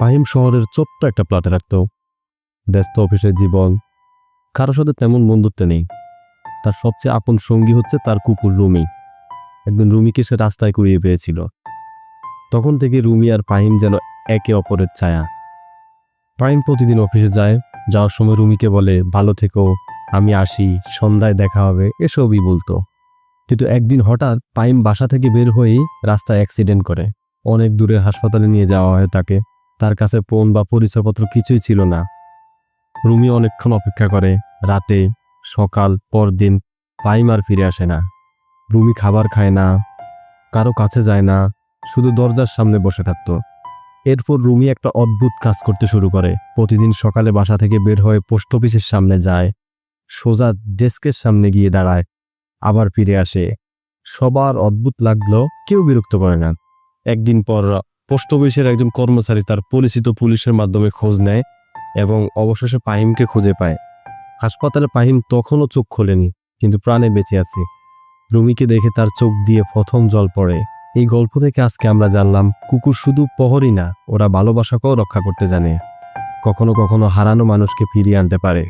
পাহিম শহরের ছোট্ট একটা প্লটে থাকতো। ব্যস্ত অফিসের জীবন কারোর সাথে তেমন বন্ধুত্ব নেই। তার সবচেয়ে আপন সঙ্গী হচ্ছে তার কুকুর রুমি। একদিন রুমিকে সে রাস্তায় কুড়িয়ে পেয়েছিল। তখন থেকে রুমি আর পাহিম যেন একে অপরের ছায়া। পাহিম প্রতিদিন অফিসে যায়, যাওয়ার সময় রুমিকে বলে, ভালো থেকো, আমি আসি, সন্ধ্যায় দেখা হবে, এসবই বলতো। কিন্তু একদিন হঠাৎ পাইম বাসা থেকে বের হয়েই রাস্তায় অ্যাক্সিডেন্ট করে। অনেক দূরে হাসপাতালে নিয়ে যাওয়া হয় তাকে। তার কাছে ফোন বা পরিচয়পত্র কিছুই ছিল না। রুমি অনেকক্ষণ অপেক্ষা করে, রাতে, সকাল, পরদিন পাইম আর ফিরে আসে না। রুমি খাবার খায় না, কারও কাছে যায় না, শুধু দরজার সামনে বসে থাকতো। এরপর রুমি একটা অদ্ভুত কাজ করতে শুরু করে। প্রতিদিন সকালে বাসা থেকে বের হয়ে পোস্ট অফিসের সামনে যায়, সোজা ডেস্কের সামনে গিয়ে দাঁড়ায়, আবার ফিরে আসে। সবার অদ্ভুত লাগল, কেউ বিরক্ত করে না। একদিন পর পোস্ট অফিসের একজন কর্মচারী তার পরিচিত পুলিশের মাধ্যমে খোঁজ নেয় এবং অবশেষে পাহিমকে খুঁজে পায়। হাসপাতালে পাহিম তখনও চোখ খোলেনি, কিন্তু প্রাণে বেঁচে আছে। রুমিকে দেখে তার চোখ দিয়ে প্রথম জল পড়ে। এই গল্প থেকে আজকে আমরা জানলাম, কুকুর শুধু পহরই না, ওরা ভালোবাসাকেও রক্ষা করতে জানে। কখনো কখনো হারানো মানুষকে ফিরিয়ে আনতে পারে।